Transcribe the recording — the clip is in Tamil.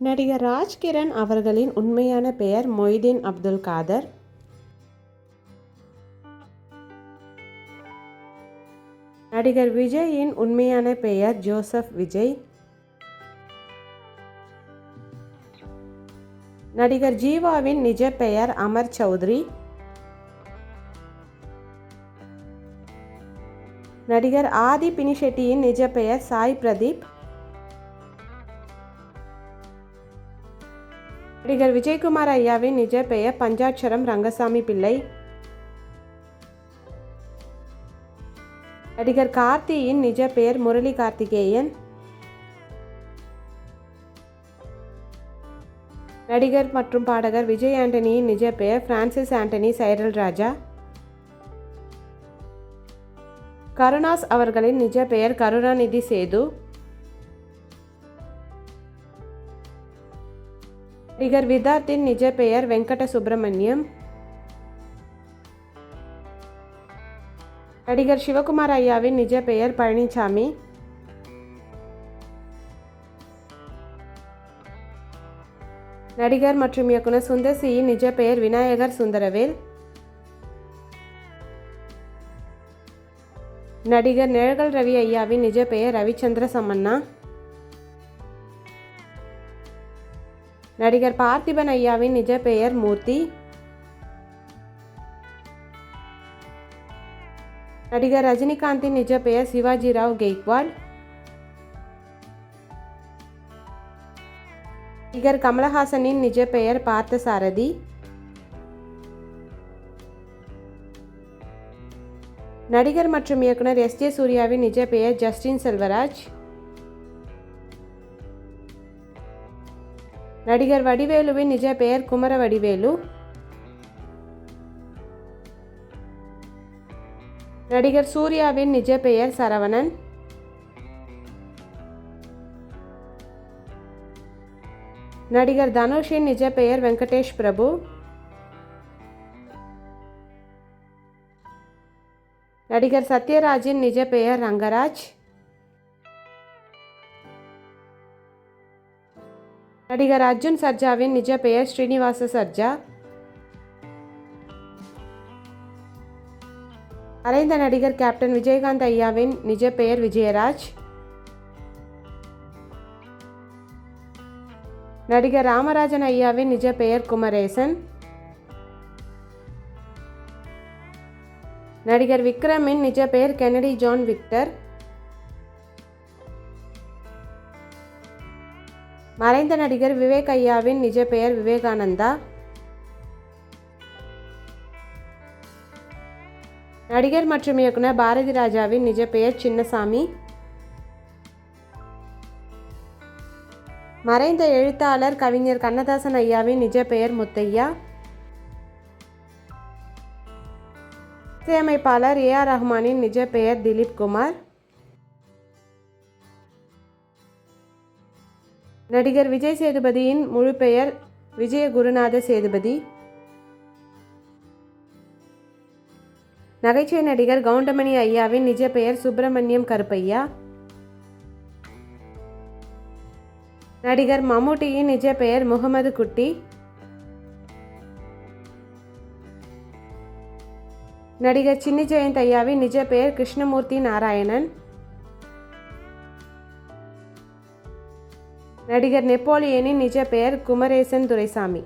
நடிகர் ராஜ்கிரண் அவர்களின் உண்மையான பெயர் மொய்தீன் அப்துல் காதர். நடிகர் விஜயின் உண்மையான பெயர் ஜோசப் விஜய். நடிகர் ஜீவாவின் நிஜ பெயர் அமர் சௌத்ரி. நடிகர் ஆதி பினிஷெட்டியின் நிஜ பெயர் சாய் பிரதீப். நடிகர் விஜயகுமார் ஐயாவின் நிஜ பெயர் பஞ்சாட்சரம் ரங்கசாமி பிள்ளை. நடிகர் கார்த்தியின் நிஜ பெயர் முரளி கார்த்திகேயன். நடிகர் மற்றும் பாடகர் விஜய் ஆண்டனியின் நிஜ பெயர் Francis Antony Cyril Raja. Karunas அவர்களின் நிஜ பெயர் கருணாநிதி சேது. நடிகர் விதார்த்தின் நிஜ பெயர் வெங்கட சுப்பிரமணியம் நடிகர் சிவகுமார் ஐயாவின் நிஜ பெயர் பழனிசாமி நடிகர் மற்றும் இயக்குனர் சுந்தர் சியின் நிஜ பெயர் விநாயகர் சுந்தரவேல். நடிகர் நிழகல் ரவி ஐயாவின் நிஜ பெயர் ரவிச்சந்திர சமண்ணா நடிகர் பார்த்திபன் ஐயாவின் நிஜ பெயர் மூர்த்தி. நடிகர் ரஜினிகாந்தின் நிஜ பெயர் சிவாஜி ராவ் கெய்க்வாட் நடிகர் கமலஹாசனின் நிஜ பெயர் பார்த்தசாரதி. நடிகர் மற்றும் இயக்குனர் எஸ் ஜே சூர்யாவின் நிஜ பெயர் ஜஸ்டின் செல்வராஜ். நடிகர் வடிவேலுவின் நிஜ பெயர் குமர வடிவேலு. நடிகர் சூர்யாவின் நிஜ பெயர் சரவணன். நடிகர் தனுஷின் நிஜ பெயர் வெங்கடேஷ் பிரபு. நடிகர் சத்யராஜின் நிஜ பெயர் ரங்கராஜ். நடிகர் அர்ஜுன் சர்ஜாவின் நிஜ பெயர் ஸ்ரீனிவாச சர்ஜா. மறைந்த நடிகர் கேப்டன் விஜயகாந்த் ஐயாவின் நிஜ பெயர் விஜயராஜ். நடிகர் ராமராஜன் ஐயாவின் நிஜ பெயர் குமரேசன். நடிகர் விக்ரமின் நிஜ பெயர் கென்னடி ஜான் விக்டர். மறைந்த நடிகர் விவேக் ஐயாவின் நிஜ பெயர் விவேகானந்தா. நடிகர் மற்றும் இயக்குனர் பாரதி ராஜாவின் நிஜ பெயர் சின்னசாமி. மறைந்த எழுத்தாளர் கவிஞர் கண்ணதாசன் ஐயாவின் நிஜ பெயர் முத்தையா. இசையமைப்பாளர் ஏ ஆர் ரஹ்மானின் நிஜ பெயர் திலீப் குமார். நடிகர் விஜய் சேதுபதியின் முழு பெயர் விஜய குருநாத சேதுபதி. நகைச்சுவை நடிகர் கவுண்டமணி ஐயாவின் நிஜ பெயர் சுப்பிரமணியம் கருப்பையா. நடிகர் மம்முட்டியின் நிஜ பெயர் முகமது குட்டி. நடிகர் சின்னி ஜெயந்த் ஐயாவின் நிஜ பெயர் கிருஷ்ணமூர்த்தி நாராயணன். நடிகர் நெப்போலியனின் நிஜ பெயர் குமரேசன் துரைசாமி.